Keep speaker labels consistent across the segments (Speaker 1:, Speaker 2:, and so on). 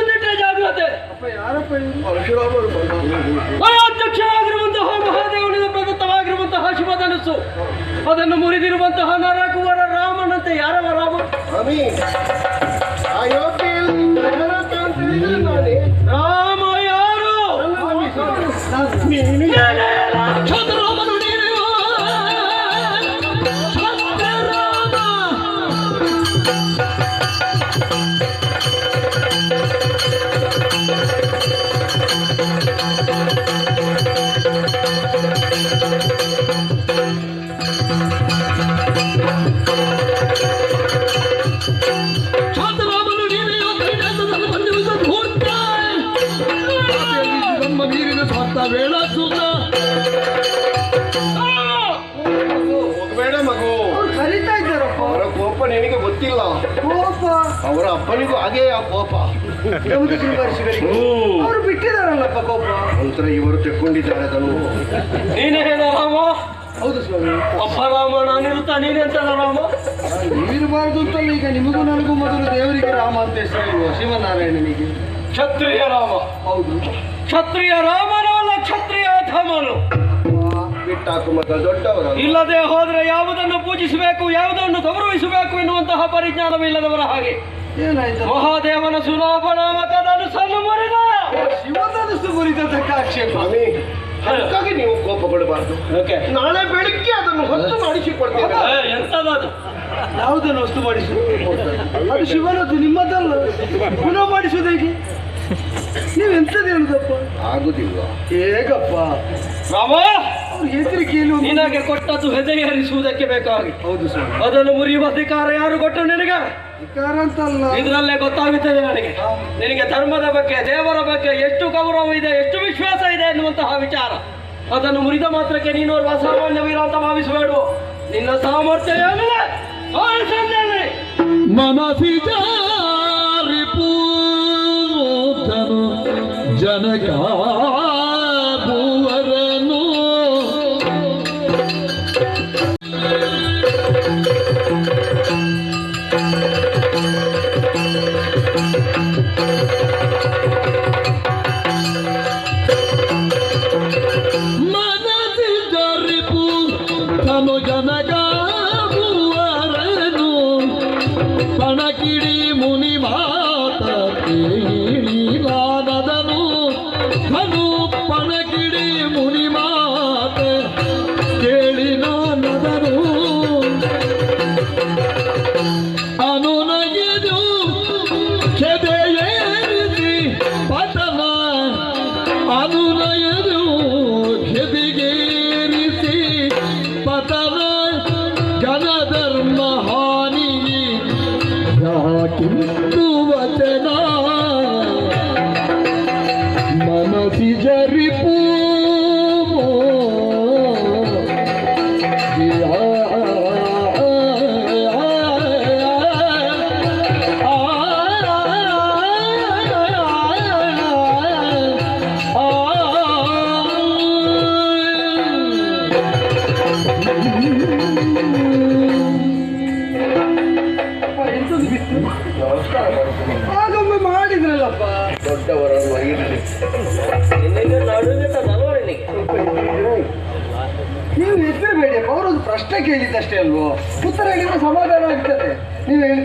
Speaker 1: ಮುಂದಿಟ್ಟೆ ಜಾಗ್ರತೆ. ಅಧ್ಯಕ್ಷರಾಗಿರುವಂತಹ ಮಹಾದೇವನಿಂದ ಪ್ರದತ್ತವಾಗಿರುವಂತಹ ಶಿವಧನಸ್ಸು ಅದನ್ನು ಮುರಿದಿರುವಂತಹ ನರಕುವರ ರಾಮನಂತೆ ಯಾರವ ರಾಮ?
Speaker 2: ಕೋಪ.
Speaker 3: ನಮ್ದು
Speaker 2: ಅವರು
Speaker 3: ಬಿಟ್ಟಿದಾರಲ್ಲಪ್ಪ ಕೋಪ.
Speaker 2: ನಂತರ ಇವರು ತೆಕ್ಕೊಂಡಿದ್ದಾರೆ ಅದನ್ನು.
Speaker 1: ನೀನೇ ಹೇಳ ರಾಮ?
Speaker 3: ಹೌದು ಸ್ವಾಮಿ.
Speaker 1: ಅಪ್ಪ ರಾಮ ನಾನಿರುತ್ತಾ ಅಂತ ರಾಮ?
Speaker 3: ಇರಬಾರ್ದು ಅಂತಲ್ಲ ಈಗ ನಿಮಗೂ ನನಗೂ ಮೊದಲು ದೇವರಿಗೆ ರಾಮ ಅಂತ ಹೆಸರು ಶಿವನಾರಾಯಣನಿಗೆ
Speaker 1: ಕ್ಷತ್ರಿಯ ರಾಮ.
Speaker 3: ಹೌದು.
Speaker 1: ಕ್ಷತ್ರಿಯ ರಾಮನು ಅಲ್ಲ ಕ್ಷತ್ರಿಯ ಧಮನು. ಇಲ್ಲದೆ ಹೋದ್ರೆ ಯಾವುದನ್ನು ಪೂಜಿಸಬೇಕು ಯಾವುದನ್ನು ಗೌರವಿಸಬೇಕು ಎನ್ನುವಂತಹ ಪರಿಜ್ಞಾನವಿಲ್ಲದವರ ಹಾಗೆ.
Speaker 3: ಏನಾಯ್ತು?
Speaker 1: ಮಹಾದೇವನ ಸುನಾಭನಾಮಕದ ಅನುಸನ್ನು ಮುರಿದ.
Speaker 3: ಶಿವಧನಸ್ಸು ಮುರಿದದ್ದಕ್ಕೆ ಆಕ್ಷೇಪ
Speaker 2: ಅದಕ್ಕಾಗಿ ನೀವು ಕೋಪ
Speaker 1: ಓಕೆ.
Speaker 2: ನಾಳೆ ಬೆಳಿಗ್ಗೆ ಅದನ್ನು ಹೊತ್ತು ಮಾಡಿಸಿಕೊಡ್ತೇನೆ
Speaker 1: ಎಂತದದು
Speaker 3: ಯಾವುದನ್ನು ವಸ್ತು ಮಾಡಿಸಿ? ಅದು ಶಿವನದ್ದು ನಿಮ್ಮದಲ್ಲ. ಪುನಃ ಮಾಡಿಸುವುದು ಹೇಗೆ? ನೀವು ಎಂತದ್ದು ಹೇಳುದಪ್ಪ?
Speaker 2: ಆಗುದಿಲ್ಲ.
Speaker 3: ಹೇಗಪ್ಪ?
Speaker 1: ರಾಮ!
Speaker 3: ಒಂದು-
Speaker 1: ನಿನಗೆ ಕೊಟ್ಟದ್ದು ಹೆದೆಯೇರಿಸುವುದಕ್ಕೆ ಬೇಕಾಗಿ.
Speaker 3: ಹೌದು ಸರ್
Speaker 1: ಅದನ್ನು ಮುರಿಯುವ ಅಧಿಕಾರ ಯಾರು ಕೊಟ್ಟರು ನಿನಗೆ? ಇದರಲ್ಲೇ ಗೊತ್ತಾಗುತ್ತದೆ ನನಗೆ. ನಿನಗೆ ಧರ್ಮದ ಬಗ್ಗೆ ದೇವರ ಬಗ್ಗೆ ಎಷ್ಟು ಗೌರವ ಇದೆ ಎಷ್ಟು ವಿಶ್ವಾಸ ಇದೆ ಎನ್ನುವಂತಹ ವಿಚಾರ. ಅದನ್ನು ಮುರಿದ ಮಾತ್ರಕ್ಕೆ ನೀನು ಸಾಮಾನ್ಯ ವೀರ ಅಂತ ಭಾವಿಸಬೇಡು. ನಿನ್ನ ಸಾಮರ್ಥ್ಯ.
Speaker 4: ಮನಸಿ ಜನಕ
Speaker 3: ಅಪ್ಪ,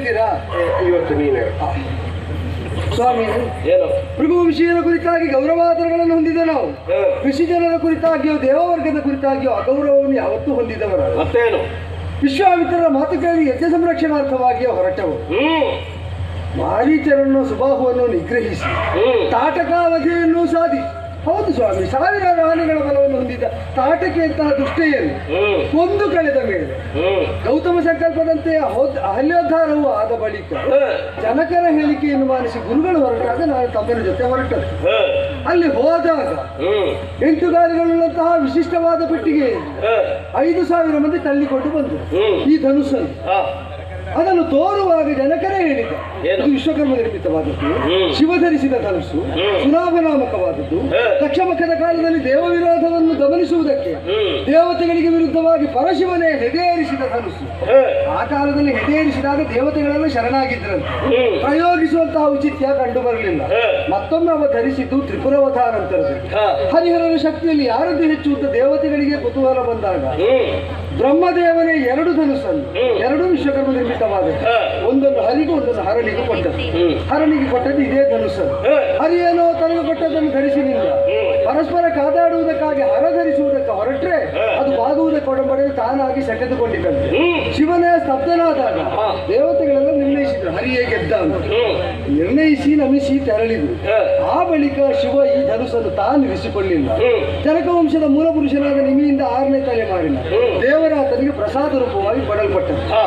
Speaker 3: ಹೇಳ್ತೀರಾ
Speaker 2: ಇವತ್ತು ನೀನು.
Speaker 3: ಸ್ವಾಮಿ
Speaker 2: ಏನು?
Speaker 3: ಭೃಗುವಂಶೀಯರ ಕುರಿತಾಗಿ ಗೌರವಾದರಗಳನ್ನು ಹೊಂದಿದ ನಾವು. ಕೃಷಿ ಜನರ ಕುರಿತಾಗಿಯೋ ದೇವವರ್ಗದ ಕುರಿತಾಗಿಯೋ ಅಗೌರವವನ್ನು ಯಾವತ್ತೂ ಹೊಂದಿದವರ
Speaker 2: ಮತ್ತೇನು?
Speaker 3: ವಿಶ್ವಾಮಿತ್ರರ ಮಾತು ಕೇಳಿ ಯಜ್ಞ ಸಂರಕ್ಷಣಾರ್ಥವಾಗಿಯೋ ಹೊರಟವು. ಮಾರೀಚರನ್ನು ಸುಬಾಹುವನ್ನು ನಿಗ್ರಹಿಸಿ. ತಾಟಕಾವಧಿಯನ್ನು ಸಾಧಿ ಹೌದು ಸ್ವಾಮಿ ಸಾವಿರಾರು ಆನೆಗಳ ಬಲವನ್ನು ಹೊಂದಿದ್ದ ತಾಟಕೆಯಂತಹ ದುಷ್ಟೆಯನ್ನು
Speaker 2: ದೃಷ್ಟಿಯಲ್ಲಿ
Speaker 3: ಕೊಂದು ಕಳೆದ ಮೇಲೆ ಗೌತಮ ಸಂಕಲ್ಪದಂತೆ ಅಹಲ್ಯೋದ್ಧಾರವು ಆದ ಬಳಿಕ. ಜನಕರ ಹೇಳಿಕೆಯನ್ನು ಮಾನಿಸಿ ಗುರುಗಳು ಹೊರಟಾಗ ನಾನು ತಮ್ಮನ ಜೊತೆ ಹೊರಟದ್ದು ಅಲ್ಲಿ ಹೋದಾಗ ಎಂಟು ದಾರಿಗಳುಳ್ಳಂತಹ ವಿಶಿಷ್ಟವಾದ ಪೆಟ್ಟಿಗೆ. ಐದು ಸಾವಿರ ಮಂದಿ ತಳ್ಳಿಕೊಂಡು ಬಂದರು. ಈ ಧನುಸ್ಸನ್ನು
Speaker 2: ಹ.
Speaker 3: ಅದನ್ನು ತೋರುವಾಗ ಜನಕರೇ ಹೇಳಿದ? ಇದು ವಿಶ್ವಕರ್ಮ ನಿರ್ಮಿತವಾದದ್ದು
Speaker 2: ಹ್ಮ್.
Speaker 3: ಶಿವ ಧರಿಸಿದ
Speaker 2: ಕನಸು.
Speaker 3: ಸುನಾಮನಾಮಕವಾದದ್ದು
Speaker 2: ಹೇ.
Speaker 3: ತಕ್ಷಮಖದ ಕಾಲದಲ್ಲಿ ದೇವ ವಿರೋಧವನ್ನು ಗಮನಿಸುವುದಕ್ಕೆ ದೇವತೆಗಳಿಗೆ ವಿರುದ್ಧವಾಗಿ ಪರಶಿವನೇ ಹೆದೇರಿಸಿದ
Speaker 2: ಕನಸು.
Speaker 3: ಆ ಕಾಲದಲ್ಲಿ ಹೆದೇರಿಸಿದಾಗ ದೇವತೆಗಳೆಲ್ಲ ಶರಣಾಗಿದ್ರಂತೆ
Speaker 2: ಹ್ಮ್.
Speaker 3: ಪ್ರಯೋಗಿಸುವಂತಹ ಔಚಿತ್ಯ ಕಂಡು ಬರಲಿಲ್ಲ. ಮತ್ತೊಮ್ಮೆ ಅವ ಧರಿಸಿದ್ದು
Speaker 2: ತ್ರಿಪುರವಧಾನಂತರದಲ್ಲಿ.
Speaker 3: ಹರಿಹರನ ಶಕ್ತಿಯಲ್ಲಿ ಯಾರದ್ದು ಹೆಚ್ಚು ಅಂತ ದೇವತೆಗಳಿಗೆ ಕುತೂಹಲ ಬಂದಾಗ ಬ್ರಹ್ಮದೇವನೇ ಎರಡು
Speaker 2: ಧನುಸನ್ನು
Speaker 3: ಎರಡು ವಿಶ್ವಕರ್ಮ ನಿರ್ಮಿತವಾದ
Speaker 2: ಹ.
Speaker 3: ಒಂದೊಂದು ಹರಿಗೂ ಒಂದೊಂದು ಹರಣಿಗೂ ಕೊಟ್ಟದ್ದು. ಹರಣಿಗೆ ಕೊಟ್ಟದ್ದು ಇದೇ
Speaker 2: ಧನುಸ.
Speaker 3: ಹರಿಯೇನೋ ತನಗೆ ಕೊಟ್ಟದ್ದನ್ನು ಧರಿಸಿನಿಲ್ಲ
Speaker 2: ಹ್ಮ್.
Speaker 3: ಪರಸ್ಪರ ಕಾದಾಡುವುದಕ್ಕಾಗಿ ಹರ ಧರಿಸುವುದಕ್ಕೆ ಹೊರಟ್ರೆ ಅದು ಬಾಗುವುದಕ್ಕೆ ಒಡಂಬಡೆದು ತಾನಾಗಿ ಸೆಟೆದುಕೊಂಡಿದ್ದಂತೆ. ಶಿವನೇ ಸ್ತಬ್ಧನಾದಾಗ ದೇವತೆಗಳೆಲ್ಲ ನಿರ್ಣಯಿಸಿದ್ರು ಹರಿಯೇ ಗೆದ್ದ ಅಂತ. ನಿರ್ಣಯಿಸಿ ನಮಿಸಿ ತೆರಳಿದ್ರು ಆ ಬಳಿಕ ಶಿವ ಈ ಧನುಸನ್ನು ತಾನು ಇರಿಸಿಕೊಳ್ಳಿಲ್ಲ
Speaker 2: ಹ್ಮ್.
Speaker 3: ವಂಶದ ಮೂಲ ಪುರುಷನಾದ ನಿಮಿಯಿಂದ ಆರನೇ ತಲೆ
Speaker 2: ಮಾಡಿಲ್ಲ
Speaker 3: ದೇವರಾತನಿಗೆ ಪ್ರಸಾದ ರೂಪವಾಗಿ ಕೊಡಲ್ಪಟ್ಟರು
Speaker 2: ಹ.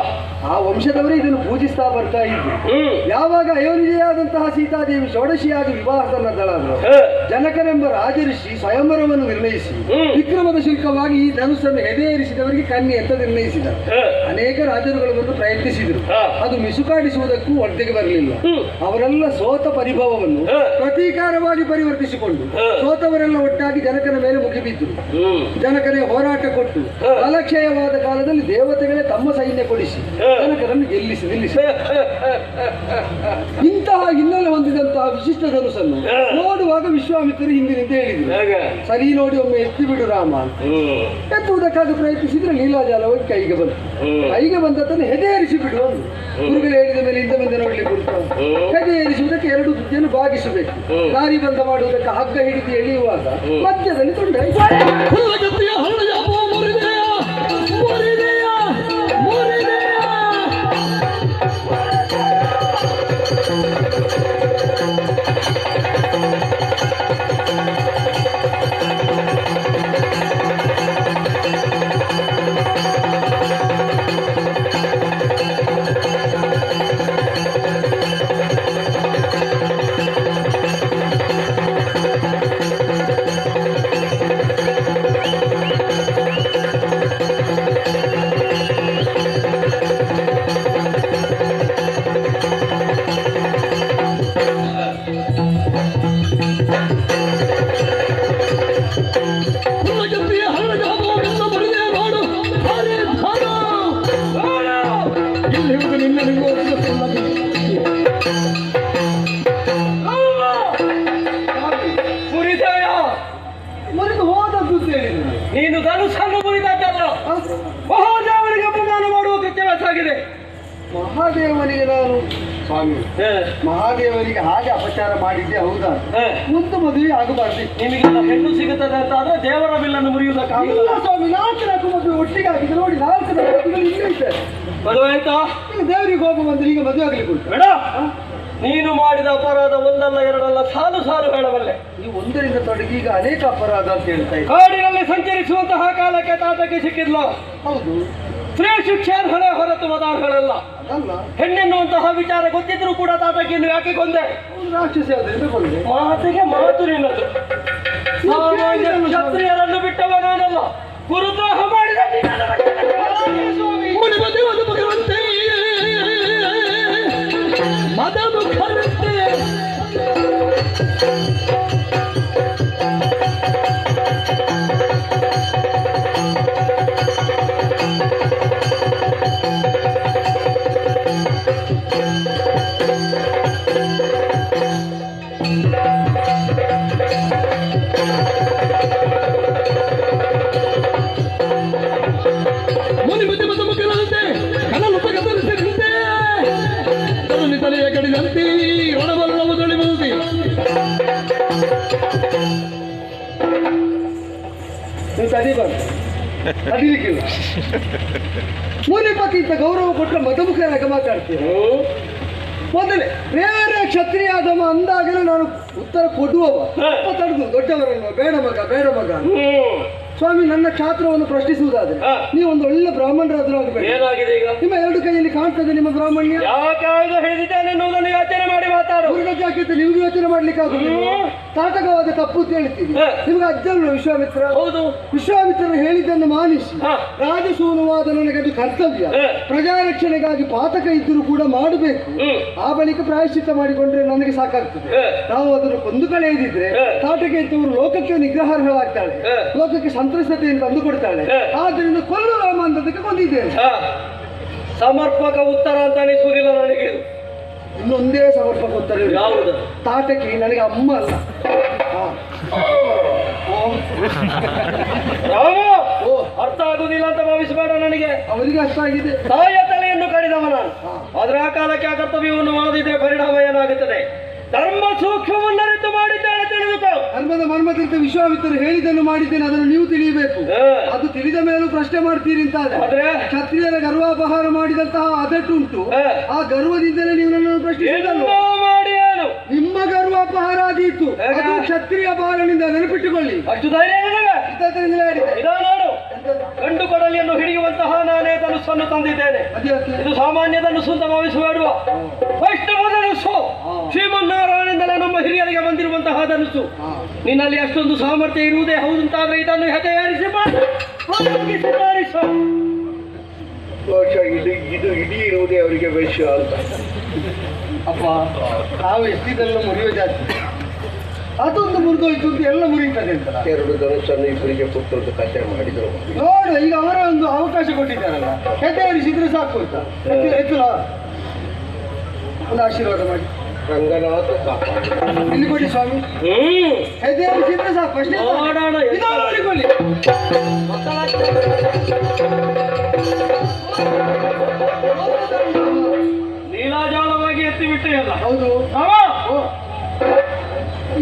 Speaker 3: ಆ ವಂಶದವರೇ ಇದನ್ನು ಪೂಜಿಸ್ತಾ ಬರ್ತಾ ಇದ್ರು ಯಾವಾಗ ಅಯೋಧ್ಯೆಯಾದಂತಹ ಸೀತಾದೇವಿ ಷೋಡಶಿಯಾಗಿ ವಿವಾಹ ಸನ್ನದ್ಧಳಾದರು. ಜನಕನೆಂಬ ರಾಜಋಷಿ ಸ್ವಯಂವರವನ್ನು ನಿರ್ಣಯಿಸಿ. ವಿಕ್ರಮದ ಶುಲ್ಕವಾಗಿ ಈ ಧನುಸ್ಸನ್ನು ಎದೆಯೇರಿಸಿದವರಿಗೆ ಕನ್ನಿ ಅಂತ ನಿರ್ಣಯಿಸಿದ ಅನೇಕ ರಾಜರುಗಳು ಬಂದು ಪ್ರಯತ್ನಿಸಿದರು ಅದು ಮಿಸುಕಾಡಿಸುವುದಕ್ಕೂ ಒಡ್ಡೆಗೆ ಬರಲಿಲ್ಲ. ಅವರೆಲ್ಲ ಸೋತ ಪರಿಭವವನ್ನು ಪ್ರತೀಕಾರವಾಗಿ ಪರಿವರ್ತಿಸಿಕೊಂಡು. ಸೋತವರೆಲ್ಲ ಒಟ್ಟಾಗಿ ಜನಕನ ಮೇಲೆ ಮುಗಿಬಿದ್ದರು. ಜನಕನೇ ಹೋರಾಟ ಕೊಟ್ಟು ಅಲಕ್ಷಯವಾದ ಕಾಲದಲ್ಲಿ ದೇವತೆಗಳೇ ತಮ್ಮ ಸೈನ್ಯ ಕೊಡಿಸಿ
Speaker 2: ಹಾ.
Speaker 3: ಜನಕರನ್ನು ಗೆಲ್ಲಿಸಿ ನಿಲ್ಲಿಸಿ ಇಂತಹ ಹಿನ್ನೆಲೆ ಹೊಂದಿದಂತಹ ವಿಶಿಷ್ಟ ಧನುಸನ್ನು. ನೋಡುವಾಗ ವಿಶ್ವಾಮಿತ್ರರು ಹಿಂದಿನಿಂದ ಹೇಳಿದ್ರು? ಸರಿ ನೋಡಿ ಒಮ್ಮೆ ಎತ್ತಿ ಬಿಡು ರಾಮ ಅಂತ. ಎತ್ತುವುದಕ್ಕಾಗಿ ಪ್ರಯತ್ನಿಸಿದ್ರೆ ಲೀಲಾಜಾಲವಾಗಿ ಕೈಗೆ ಬಂತು
Speaker 2: ಕೈಗೆ
Speaker 3: ಕೈಗೆ ಬಂದದ್ದನ್ನು ಹೆದೆಯರಿಸಿ ಬಿಡು ಅಂದ್ರು ಗುರುಗಳು ಹೇಳಿದ ಮೇಲೆ ಹಿಂದೆ ಮುಂದೆ ನೋಡ್ಲಿಕ್ಕೆ ಉಂಟು. ಹೆದೆಯೇರಿಸುವುದಕ್ಕೆ ಎರಡು ಬುದ್ಧಿಯನ್ನು
Speaker 2: ಭಾಗಿಸಬೇಕು
Speaker 3: ದಾರಿ ಬಂದ ಮಾಡುವುದಕ್ಕೆ ಹಗ್ಗ ಹಿಡಿದು ಎಳೆಯುವಾಗ. ಮಧ್ಯದಲ್ಲಿ ತುಂಡ ಮಹಾದೇವನಿಗೆ ನಾನು ಸ್ವಾಮಿ. ಮಹಾದೇವನಿಗೆ ಹಾಗೆ ಅಪಚಾರ ಮಾಡಿದ್ದೆ ಹೌದಾ? ಮುಂದೆ ಮದುವೆ ಆಗಬಾರ್ದು.
Speaker 1: ನಿಮಗೆ ಹೆಣ್ಣು ಸಿಗುತ್ತದೆ ಅಂತ ಆದ್ರೆ ದೇವರ ಬಿಲ್ಲನ್ನು ಮುರಿಯುವುದಕ್ಕಾಗಲ್ಲ
Speaker 3: ಸ್ವಾಮಿ ನಾಲ್ಕು ನಾಲ್ಕು ಮದುವೆ ಒಟ್ಟಿಗೆ ಆಗಿದೆ ನೋಡಿ ನಾಲ್ಕು
Speaker 1: ಮದುವೆ ಆಯ್ತಾ?
Speaker 3: ದೇವರಿಗೆ ಹೋಗುವ ಬಂದ್ರೆ ಈಗ ಮದುವೆ ಆಗ್ಲಿಕ್ಕೆ ಉಂಟು.
Speaker 1: ಬೇಡ. ನೀನು ಮಾಡಿದ ಅಪರಾಧ ಒಂದಲ್ಲ ಎರಡಲ್ಲ ಸಾಲು ಸಾಲು ಹೇಳಬಲ್ಲೆ.
Speaker 3: ನೀವು ಒಂದರಿಂದ ತೊಡಗಿ ಈಗ ಅನೇಕ ಅಪರಾಧ ಅಂತ ಹೇಳ್ತಾ ಇದ್ದೀರಿ
Speaker 1: ಕಾಡಿನಲ್ಲಿ ಸಂಚರಿಸುವಂತಹ ಕಾಲಕ್ಕೆ ತಾತಕ್ಕೆ ಸಿಕ್ಕಿದ್ಲು?
Speaker 3: ಹೌದು.
Speaker 1: ಸ್ತ್ರೀ ಶಿಕ್ಷಾರ್ಹಳೆ ಹೊರತು ಮದಾರ್ಹಳಲ್ಲ
Speaker 3: ಅದಲ್ಲ
Speaker 1: ಹೆಣ್ಣೆನ್ನುವಂತಹ ವಿಚಾರ ಗೊತ್ತಿದ್ರು ಕೂಡ ತಾಟಕಿಯನ್ನು ಯಾಕೆ ಕೊಂದೆ ಮಾತಿಗೆ ಮಾತು ನಿನ್ನದು. ಕ್ಷತ್ರಿಯರನ್ನು ಬಿಟ್ಟವ ನಾನಲ್ಲ. ಗುರುದ್ರೋಹ ಮಾಡಿದ
Speaker 4: ಮದ ಮುಖರಂತೆ ನೀವು
Speaker 3: ತಡಿಬಾರ್ದು ಗೌರವ ಕೊಟ್ಟರೆ ಮತಮುಖರಾಗ ಮಾತಾಡ್ತೀನಿ ಮೊದಲೇ ಬೇರೆ ಕ್ಷತ್ರಿಯ ಧಮ ಅಂದಾಗಲೇ ನಾನು ಉತ್ತರ ಕೊಡುವವ ತಡೆದು ದೊಡ್ಡವರಲ್ಲ ಬೇಡ ಮಗ ಬೇಡ ಮಗ ಸ್ವಾಮಿ ನನ್ನ ಕ್ಷಾತ್ರವನ್ನು ಪ್ರಶ್ನಿಸುವುದಾದ್ರೆ ನೀವು ಒಂದು ಒಳ್ಳೆ ಬ್ರಾಹ್ಮಣರಾದ್ರೂ ಆಗಬೇಕು ನಿಮ್ಮ ಎರಡು ಕೈಯಲ್ಲಿ ಕಾಣ್ತದೆ ನಿಮ್ಮ ಬ್ರಾಹ್ಮಣ್ಯ.
Speaker 1: ಹೇಳಿದೆ ಎನ್ನುವುದನ್ನು ಯೋಚನೆ ಮಾಡಿ ಮಾತಾಡು.
Speaker 3: ಮುರುಘಾಕಿತ್ತು ನಿಮ್ಗೆ ಯೋಚನೆ ಮಾಡ್ಲಿಕ್ಕೆ ಆಗುದಿಲ್ಲ. ತಾಟಕವಾದ ತಪ್ಪು ಅಂತ ಹೇಳ್ತೀವಿ ನಿಮ್ಗೆ ಅಜ್ಜನು ವಿಶ್ವಾಮಿತ್ರ.
Speaker 1: ಹೌದು.
Speaker 3: ವಿಶ್ವಾಮಿತ್ರರು ಹೇಳಿದ್ದನ್ನು ಮಾನಿಸಿ. ನನಗೆ ಅದು ಕರ್ತವ್ಯ.
Speaker 1: ಪ್ರಜಾ
Speaker 3: ರಕ್ಷಣೆಗಾಗಿ ಪಾತಕ ಇದ್ದರೂ ಕೂಡ ಮಾಡಬೇಕು. ಆ ಬಳಿಕ ಪ್ರಾಯಶ್ಚಿತ್ತ ಮಾಡಿಕೊಂಡ್ರೆ ನನಗೆ ಸಾಕಾಗ್ತದೆ. ನಾವು ಅದನ್ನು ಕೊಂದು ಕಳೆಯದಿದ್ರೆ. ತಾಟಕ ಇದ್ದವರು ಲೋಕಕ್ಕೆ ನಿಗ್ರಹಾರ್ಹಳಾಗ್ತಾಳೆ. ಲೋಕಕ್ಕೆ ಸಂತ್ರಸ್ತತೆಯನ್ನು ತಂದು ಕೊಡ್ತಾಳೆ ಆದ್ದರಿಂದ ಕೊಲ್ಲು ರಾಮ ಅಂತದಕ್ಕೆ ಕೊಂದಿದ್ದೇನೆ.
Speaker 1: ಸಮರ್ಪಕ ಉತ್ತರ ಅಂತ ಅನಿಸುವುದಿಲ್ಲ ನನಗೆ.
Speaker 3: ಇನ್ನೊಂದೇ ಸಮರ್ಪಕ ಉತ್ತರ.
Speaker 1: ಯಾವುದು?
Speaker 3: ತಾಟಕಿ ನನಗೆ ಅಮ್ಮ ಅಲ್ಲ. ಓ.
Speaker 1: ಅರ್ಥ ಆಗುದಿಲ್ಲ ಅಂತ ಭಾವಿಸಬೇಡ ನನಗೆ.
Speaker 3: ಅವರಿಗೆ ಅಷ್ಟ ಆಗಿದೆ.
Speaker 1: ತಾಯಿಯ ತಲೆಯನ್ನು ಕಡಿದವ ನಾನು. ಅದರ ಆ ಕಾಲಕ್ಕೆ ಆ ಕರ್ತವ್ಯವನ್ನು ಮಾಡದಿದ್ರೆ ಪರಿಣಾಮ ಏನಾಗುತ್ತದೆ? ಧರ್ಮ ಸೂಕ್ಷ್ಮವನ್ನರಿತು ಮಾಡಿದ್ದಾಳೆ ತಿಳಿದುಕೋ.
Speaker 3: ಧರ್ಮದ ಮರ್ಮತೀರ್ಥ ವಿಶ್ವಾಮಿತ್ರರು ಹೇಳಿದ್ದನ್ನು ಮಾಡಿದ್ದೇನೆ ಅದನ್ನು ನೀವು ತಿಳಿಯಬೇಕು. ಅದು ತಿಳಿದ ಮೇಲೂ ಪ್ರಶ್ನೆ ಮಾಡ್ತೀರಿ ಅಂತ ಆದ್ರೆ? ಕ್ಷತ್ರಿಯರ ಗರ್ವಾಪಹಾರ ಮಾಡಿದಂತಹ ಅದಟ್ಟುಂಟು.
Speaker 1: ಉಂಟು
Speaker 3: ಆ ಗರ್ವದಿಂದಲೇ ನೀವು ನನ್ನನ್ನು ಪ್ರಶ್ನೆ
Speaker 1: ಏನೋ ಮಾಡಿ ಏನು
Speaker 3: ನಿಮ್ಮ ಗರ್ವಾಪಹಾರ ಆದೀತು.
Speaker 1: ಹೇಗೆ?
Speaker 3: ಅದು ಕ್ಷತ್ರಿಯ ಬಾಲನಿಂದ ನೆನಪಿಟ್ಟುಕೊಳ್ಳಿ.
Speaker 1: ಅಷ್ಟು ಧೈರ್ಯ ಗಂಡು ಕೊಡಲಿಯನ್ನು ಹಿಡಿಯುವಂತಹ ನಾನೇ ಧನುಸ್ಸನ್ನು ತಂದಿದ್ದೇನೆ? ಇದು ಸಾಮಾನ್ಯ ಧನುಸ್ಸು ಅಂತ ಭಾವಿಸಬೇಡುವ ವೈಷ್ಣವ. ಶ್ರೀಮನ್ನಾರಾಯಣದಿಂದಲೇ ನಮ್ಮ ಹಿರಿಯರಿಗೆ ಬಂದಿರುವಂತಹ ಧನಸ್ಸು. ನಿನ್ನಲ್ಲಿ ಅಷ್ಟೊಂದು ಸಾಮರ್ಥ್ಯ ಇರುವುದೇ ಹೌದು ಅಂತಾದ್ರೆ ಇದನ್ನು ತಯಾರಿಸು.
Speaker 2: ಬಹುಶಃ ಇದು ಇದು ಇಡೀ ಇರುವುದೇ ಅವರಿಗೆ ವೈಶ್ಯ ಅಂತ.
Speaker 3: ಅಪ್ಪ ನಾವು ಎಷ್ಟಿದೆಲ್ಲ ಮುರಿಯೋ ಜಾಸ್ತಿ ಅದೊಂದು ಮುರಿದೋಯ್ತು ಅಂತ ಎಲ್ಲ ಮುರಿಯುತ್ತದೆ ಅಂತ.
Speaker 2: ಎರಡು ಧನುಸ್ಸನ್ನು ಇಬ್ಬರಿಗೆ ಕೊಟ್ಟು ಕಥೆ ಮಾಡಿದ್ರು.
Speaker 3: ನೋಡು ಈಗ ಅವರ ಒಂದು ಅವಕಾಶ ಕೊಟ್ಟಿದ್ದಾರಲ್ಲ. ಹೆದರಿಸಿದ್ರೆ ಸಾಕು ಅಂತ. ಹೆಚ್ಚು ಎತ್ತುಲ ಒಂದು ಆಶೀರ್ವಾದ ಮಾಡಿ.
Speaker 2: ರಂಗನಾಥ
Speaker 3: ಇಲ್ಲಿ ಕೊಡಿ ಸ್ವಾಮಿ.
Speaker 1: ಹ್ಮ್.
Speaker 3: ಹೆದರಿಸಿದ್ರೆ ಸಾಕು ಅಷ್ಟೇ
Speaker 1: ಓಡಾಡ ಎಷ್ಟು-
Speaker 3: ಇದನ್ನು
Speaker 1: ನೀಲಾಜಾಲವಾಗಿ ಎತ್ತಿ ಬಿಟ್ಟೆ ಅಲ್ಲ
Speaker 3: ಹೌದು.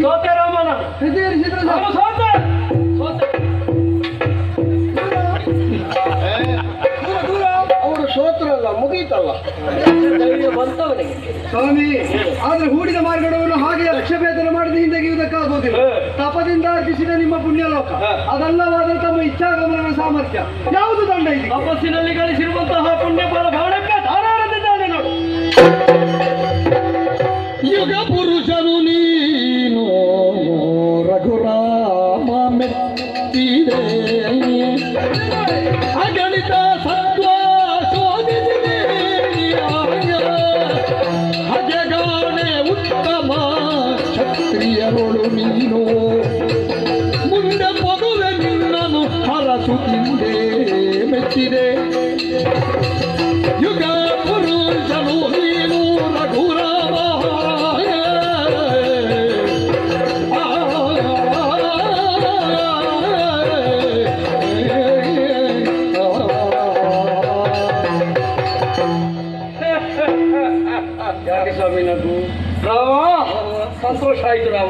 Speaker 1: ಸೋತೆ ರಾಮನ
Speaker 3: ಹೆದರಿಸಿದ್ರೆ ಸಾಕು.
Speaker 1: ಸೋತೆ! ಬಂತವನಿಗೆ.
Speaker 3: ಸ್ವಾಮಿ ಆದ್ರೆ ಹೂಡಿದ ಮಾರ್ಗವನ್ನು ಹಾಗೆ ಲಕ್ಷ್ಯಭೇದನ ಮಾಡದೆ ಹಿಂದೆಗೆಯುವುದಕ್ಕಾಗೋದಿಲ್ಲ. ತಪದಿಂದ ಅರ್ಜಿಸಿದ ನಿಮ್ಮ ಪುಣ್ಯಲೋಕ. ಅದಲ್ಲವಾದ ತಮ್ಮ ಇಚ್ಛಾಗಮನ ಸಾಮರ್ಥ್ಯ. ಯಾವುದು ದಂಡ ಇದೆ
Speaker 1: ತಪಸ್ಸಿನಲ್ಲಿ ಗಳಿಸಿರುವಂತಹ ಪುಣ್ಯ ಫಲ ಬಾಣಕ್ಕೆ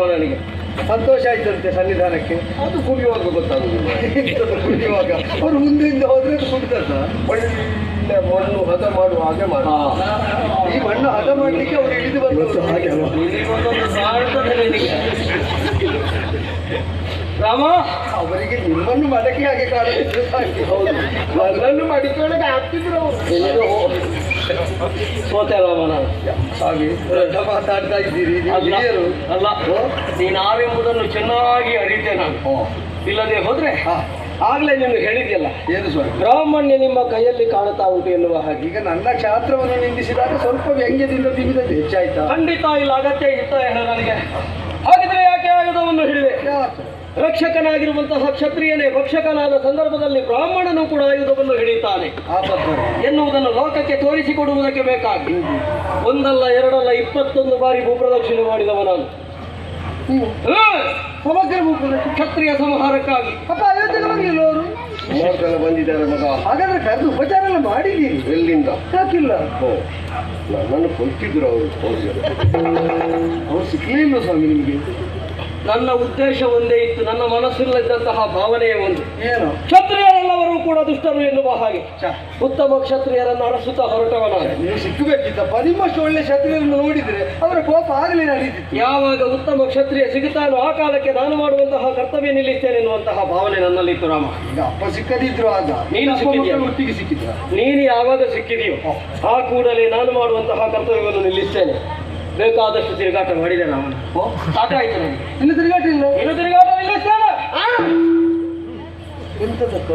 Speaker 1: ನನಗೆ
Speaker 3: ಸಂತೋಷ ಆಯ್ತಂತೆ ಸನ್ನಿಧಾನಕ್ಕೆ.
Speaker 2: ಅದು ಕುಡಿಯುವಾಗ ಗೊತ್ತಾಗುದಿಲ್ಲ.
Speaker 3: ಕುಡಿಯುವಾಗ. ಅವರು ಮುಂದೆಯಿಂದ ಹೋದ್ರೆ ಅದು ಕುಡಿದದ್ದ
Speaker 2: ಒಳ್ಳೆ ಮಣ್ಣು ಹದ ಮಾಡುವ ಹಾಗೆ ಮಾಡ
Speaker 3: ಈ ಮಣ್ಣು ಹದ ಮಾಡ್ಲಿಕ್ಕೆ ಅವ್ರು ಇಳಿದು
Speaker 1: ನಿನಗೆ. ರಾಮ?
Speaker 3: ಅವರಿಗೆ ನಿಮ್ಮನ್ನು ಮಡಕೆ ಹಾಗೆ. ಹೌದು.
Speaker 2: ನನ್ನನ್ನು ಮಡಿಕೆಯೊಳಗೆ ಹಾಕ್ತಿದ್ರು ಅವರು.
Speaker 1: ರಾಮ ನಾನು
Speaker 3: ಸ್ವಾಮಿ ದೊಡ್ಡ ಮಾತಾಡ್ತಾ ಇದ್ದೀರಿ.
Speaker 1: ಅಲ್ಲ
Speaker 3: ನೀ
Speaker 1: ಅಲ್ಲ ನೀನಾವೆಂಬುದನ್ನು ಚೆನ್ನಾಗಿ ಅರಿತೆ ನಾನು. ಇಲ್ಲದೆ ಹೋದ್ರೆ ಆಗ್ಲೇ ನೀನು ಹೇಳಿದ್ಯಲ್ಲ.
Speaker 3: ಏನು ಸ್ವಾಮಿ?
Speaker 1: ಬ್ರಾಹ್ಮಣ್ಯ ನಿಮ್ಮ ಕೈಯಲ್ಲಿ ಕಾಣುತ್ತಾ ಉಂಟು ಎನ್ನುವ ಹಾಗೆ.
Speaker 3: ಈಗ ನನ್ನ ಕ್ಷಾತ್ರವನ್ನು ನಿಂದಿಸಿದಾಗ ಸ್ವಲ್ಪ ವ್ಯಂಗ್ಯದಿಂದ ತಿಂದಿದ್ದು ಹೆಚ್ಚಾಯ್ತಾ?
Speaker 1: ಖಂಡಿತ ಇಲ್ಲ ಅಗತ್ಯ ಇತ್ತ ನನಗೆ. ಹಾಗಿದ್ರೆ ಯಾಕೆ ಆಯುಧವನ್ನು ಹಿಡಿದೆ? ರಕ್ಷಕನಾಗಿರುವಂತಹ ಕ್ಷತ್ರಿಯನೇ ಭಕ್ಷಕನಾದ ಸಂದರ್ಭದಲ್ಲಿ ಬ್ರಾಹ್ಮಣನು ಕೂಡ ಆಯುಧವನ್ನು
Speaker 3: ಪದ್ಧತಿ
Speaker 1: ಎನ್ನುವುದನ್ನು ಲೋಕಕ್ಕೆ ತೋರಿಸಿಕೊಡುವುದಕ್ಕೆ ಬೇಕಾಗಿ. ಒಂದಲ್ಲ ಎರಡಲ್ಲ ಇಪ್ಪತ್ತೊಂದು ಬಾರಿ ಭೂಪ್ರದಕ್ಷಿಣೆ ಮಾಡಿದವ ನಾನು.
Speaker 3: ಸಮಗ್ರ ಭೂಪ್ರದಕ್ಷಿಣೆ.
Speaker 1: ಕ್ಷತ್ರಿಯ ಸಂಹಾರಕ್ಕಾಗಿ.
Speaker 3: ಅವರು?
Speaker 2: ಮೂರು ಜನ ಬಂದಿದ್ದಾರೆ ಮಗ.
Speaker 3: ಹಾಗಾದ್ರೆ ಕರೆದು ಉಪಚಾರ ಎಲ್ಲ ಮಾಡಿದ್ದೀರಿ?
Speaker 2: ಎಲ್ಲಿಂದ?
Speaker 3: ಯಾಕಿಲ್ಲ?
Speaker 2: ಓ ನನ್ನನ್ನು ಕೊಲ್ತಿದ್ರು ಅವರು
Speaker 3: ಅವ್ರು ಸಿಕ್ಕಲೇ ಇಲ್ಲ ಸ್ವಾಮಿ ನಿಮಗೆ?
Speaker 1: ನನ್ನ ಉದ್ದೇಶ ಒಂದೇ ಇತ್ತು ನನ್ನ ಮನಸ್ಸಿಲ್ಲದಂತಹ ಭಾವನೆಯ ಒಂದು.
Speaker 3: ಏನು?
Speaker 1: ಕ್ಷತ್ರಿಯರೆಲ್ಲರೂ ಕೂಡ ದುಷ್ಟರು ಎನ್ನುವ ಹಾಗೆ. ಉತ್ತಮ ಕ್ಷತ್ರಿಯರನ್ನು ಅರಸುತ್ತಾ ಹೊರಟವನ
Speaker 3: ನೀವು ಸಿಕ್ಕಬೇಕಿತ್ತಪ್ಪ. ನಿಮ್ಮಷ್ಟು ಒಳ್ಳೆ ಕ್ಷತ್ರಿಯರನ್ನು ನೋಡಿದ್ರೆ ಅವರ ಕೋಪ ಆಗಲಿ ನಡೀತಿತ್ತು
Speaker 1: ಯಾವಾಗ ಉತ್ತಮ ಕ್ಷತ್ರಿಯ ಸಿಗುತ್ತಾನೋ ಆ ಕಾಲಕ್ಕೆ ನಾನು ಮಾಡುವಂತಹ ಕರ್ತವ್ಯ ನಿಲ್ಲಿಸ್ತೇನೆ ಎನ್ನುವಂತಹ ಭಾವನೆ ನನ್ನಲ್ಲಿತ್ತು ರಾಮ.
Speaker 3: ಈಗ ಅಪ್ಪ ಸಿಕ್ಕದಿದ್ರು ಆಗ.
Speaker 1: ನೀನು?
Speaker 3: ಒಟ್ಟಿಗೆ ಸಿಕ್ಕಿದ್ರ.
Speaker 1: ನೀನು ಯಾವಾಗ ಸಿಕ್ಕಿದೆಯೋ ಆ ಕೂಡಲೇ ನಾನು ಮಾಡುವಂತಹ ಕರ್ತವ್ಯವನ್ನು ನಿಲ್ಲಿಸ್ತೇನೆ. ಬೇಕಾದಷ್ಟು ತಿರುಗಾಟ ಮಾಡಿದೆ ನಾನು. ಸಾಕಾಯ್ತು ನನಗೆ.
Speaker 3: ಇನ್ನು ತಿರುಗಾಟ ಇಲ್ಲ.
Speaker 1: ಇನ್ನು ತಿರುಗಾಟ ನಿಲ್ಲಿಸ್ತೇನೆ
Speaker 3: ಎಂತದಕ್ಕ?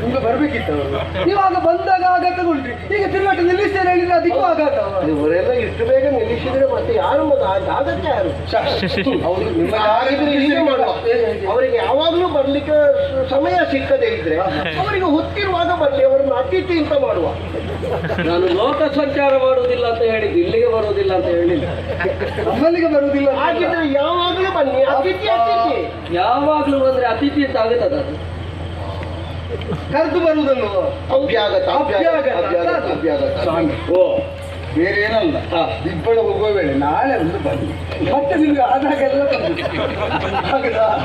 Speaker 3: ನಿಮ್ಗೆ ಬರ್ಬೇಕಿತ್ತು ಅವರು. ನೀವು ಆಗ ಬಂದಾಗ ಆಘಾತಗೊಂಡ್ರಿ ಈಗ ತಿರುಗಾಟ ನಿಲ್ಲಿಸ್ತೇನೆ ಹೇಳಿದ್ರೆ ಅದಕ್ಕೂ ಆಘಾತ.
Speaker 2: ಇವರೆಲ್ಲ ಇಷ್ಟು ಬೇಗ ನಿಲ್ಲಿಸಿದ್ರೆ ಮತ್ತೆ ಯಾರು ಮತ್ತೆ ಆಗತ್ತೆ ಯಾರು?
Speaker 3: ಅವ್ರಿಗೆ ನಿಮ್ಮ
Speaker 2: ಯಾರಿದ್ರು ಹೀಗೆ ಮಾಡುವ? ಅವರಿಗೆ ಯಾವಾಗಲೂ ಬರ್ಲಿಕ್ಕೆ ಸಮಯ ಸಿಕ್ಕದೇ ಇದ್ರೆ ಅವರಿಗೆ ಹೊತ್ತಿರುವಾಗ ಬರ್ಲಿ ಅವರನ್ನು ಅತಿಥಿ ಅಂತ ಮಾಡುವ.
Speaker 1: ನಾನು ಲೋಕ ಸಂಚಾರ ಮಾಡುವುದಿಲ್ಲ ಅಂತ ಹೇಳಿದ್ದು ಇಲ್ಲಿಗೆ ಬರುವುದಿಲ್ಲ ಅಂತ ಹೇಳಿಲ್ಲ.
Speaker 3: ನಮ್ಮಲ್ಲಿಗೆ ಬರುವುದಿಲ್ಲ.
Speaker 2: ಹಾಗಿದ್ರೆ ಯಾವಾಗಲೂ ಬನ್ನಿ ಅತಿಥಿ ಅತಿಥಿ.
Speaker 1: ಯಾವಾಗಲೂ ಬಂದ್ರೆ ಅತಿಥಿ ಅಂತ ಆಗುತ್ತದ ಅದು
Speaker 3: ಕರೆದು ಬರುವುದನ್ನು
Speaker 2: ಅಭ್ಯಾಗತ ಅಭ್ಯಾಗತ ಅಭ್ಯಾಗತ ಅಭ್ಯಾಗತ
Speaker 3: ಸ್ವಾಮಿ.
Speaker 1: ಓ
Speaker 3: ಬೇರೆ ಏನಲ್ಲ ದಿಬ್ಬಳ ಹೋಗುವ ವೇಳೆ ನಾಳೆ ಒಂದು ಬನ್ನಿ ಮತ್ತೆ ನಿಮ್ಗೆ ಆದಾಗೆಲ್ಲ?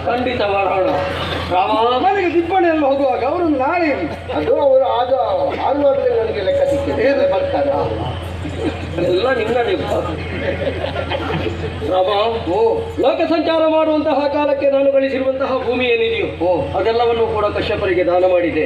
Speaker 1: ಖಂಡಿತ ಮಾಡೋಣ.
Speaker 3: ಮನೆಗೆ ದಿಬ್ಬಣ ಎಲ್ಲ ಹೋಗುವಾಗ ಅವರು ನಾಳೆ
Speaker 2: ಅದು ಅವರು ಆಗ ಆರುವಾಗಲೇ ನನಗೆ ಲೆಕ್ಕ ಸಿಕ್ಕಿದೆ. ಬರ್ತಾರೆ.
Speaker 1: ಎಲ್ಲ ನಿನ್ನ
Speaker 3: ನೀವು.
Speaker 1: ಲೋಕ ಸಂಚಾರ ಮಾಡುವಂತಹ ಕಾಲಕ್ಕೆ ನಾನು ಗಳಿಸಿರುವಂತಹ ಭೂಮಿ ಏನಿದೆಯೋ
Speaker 3: ಓ.
Speaker 1: ಅದೆಲ್ಲವನ್ನು ಕೂಡ ಕಶ್ಯಪರಿಗೆ ದಾನ
Speaker 3: ಮಾಡಿದೆ.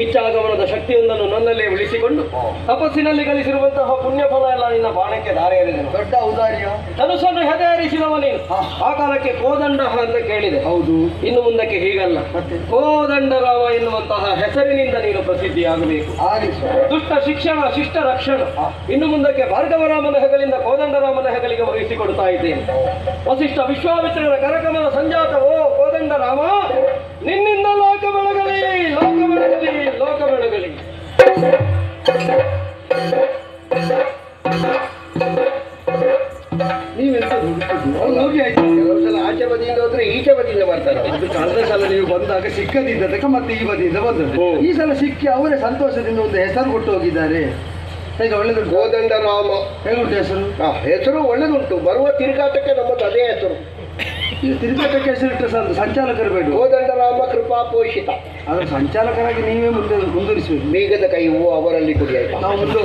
Speaker 1: ಇಚ್ಛಾಗಮನದ ಶಕ್ತಿಯೊಂದನ್ನು ನನ್ನಲ್ಲೇ ಉಳಿಸಿಕೊಂಡು ತಪಸ್ಸಿನಲ್ಲಿ ಗಳಿಸಿರುವಂತಹ ಪುಣ್ಯ ಫಲ ಎಲ್ಲ ನಿನ್ನ ಬಾಣಕ್ಕೆ ದಾರಿ ಎರೆದೆನು
Speaker 3: ದೊಡ್ಡ ಔದಾರ್ಯ.
Speaker 1: ಧನುಸನ್ನು ಹೆದರಿಸಿದವ ನೀನು ಆ ಕಾಲಕ್ಕೆ ಕೋದಂಡ ಅಂತ ಕೇಳಿದೆ.
Speaker 3: ಹೌದು.
Speaker 1: ಇನ್ನು ಮುಂದಕ್ಕೆ ಹೀಗಲ್ಲ.
Speaker 3: ಮತ್ತೆ?
Speaker 1: ಕೋದಂಡರಾಮ ಎನ್ನುವಂತಹ ಹೆಸರಿನಿಂದ ನೀನು ಪ್ರಸಿದ್ಧಿಯಾಗಬೇಕು. ದುಷ್ಟ ಶಿಕ್ಷಣ ಶಿಷ್ಟ ರಕ್ಷಣ. ಇನ್ನು ಮುಂದಕ್ಕೆ ಭಾರ್ಗವರಾಮನ ಹೆಗಲಿಂದ ಕೋದಂಡರಾಮನ ಹೆಗಲಿಗೆ ವಹಿಸಿಕೊಡ್ತಾ ಇದ್ದೇನೆ. ವಸಿಷ್ಠ ವಿಶ್ವಾಮಿತ್ರರ ಕರಕಮಲ ಸಂಜಾತ ಓ ಕೋದಂಡರಾಮ ನಿನ್ನಿಂದ ಲೋಕ ಬೆಳಗಲಿ ಲೋಕ ಬೆಳಗಲಿ ಲೋಕ ಬೆಳಗಲಿ
Speaker 3: ನೀವೆಂತ
Speaker 2: ಆಚೆ ಬದಿಯಿಂದ ಹೋದ್ರೆ ಈಚೆ ಬದಿಯಿಂದ ಬರ್ತಾರೆ
Speaker 3: ಅದು ಕಳೆದ ಸಲ ನೀವು ಬಂದಾಗ ಸಿಕ್ಕದಿದ್ದದಕ್ಕೆ ಮತ್ತೆ ಈ ಬದಿಯಿಂದ ಬಂದದ್ದು. ಈ ಸಲ ಸಿಕ್ಕಿ ಅವರೇ ಸಂತೋಷದಿಂದ ಒಂದು ಹೆಸರು ಕೊಟ್ಟು ಹೋಗಿದ್ದಾರೆ. ಈಗ
Speaker 2: ಒಳ್ಳೆದು
Speaker 3: ಹೇಗುಂಟು ಹೆಸರು?
Speaker 2: ಆ, ಹೆಸರು ಒಳ್ಳೆದುಂಟು. ಬರುವ ತಿರುಗಾಟಕ್ಕೆ ನಮ್ಮದು ಅದೇ ಹೆಸರು.
Speaker 3: ಈಗ ತಿರುಗಾಟಕ್ಕೆ ಹೆಸರಿಟ್ಟರೆ ಸರ್ ಸಂಚಾಲಕರು ಬೇಡ.
Speaker 2: ಗೋದಂಡ ರಾಮ ಕೃಪಾ ಪೋಷಿತ.
Speaker 3: ಆದ್ರೆ ಸಂಚಾಲಕರಾಗಿ ನೀವೇ ಮುಂದೆ ಮುಂದುವರಿಸಬೇಕು.
Speaker 2: ಮೇಘದ ಕೈ ಹೂವು ಅವರಲ್ಲಿ ಕುಡಿ ಆಯ್ತು?
Speaker 3: ನಾವು ಮುಂದೆ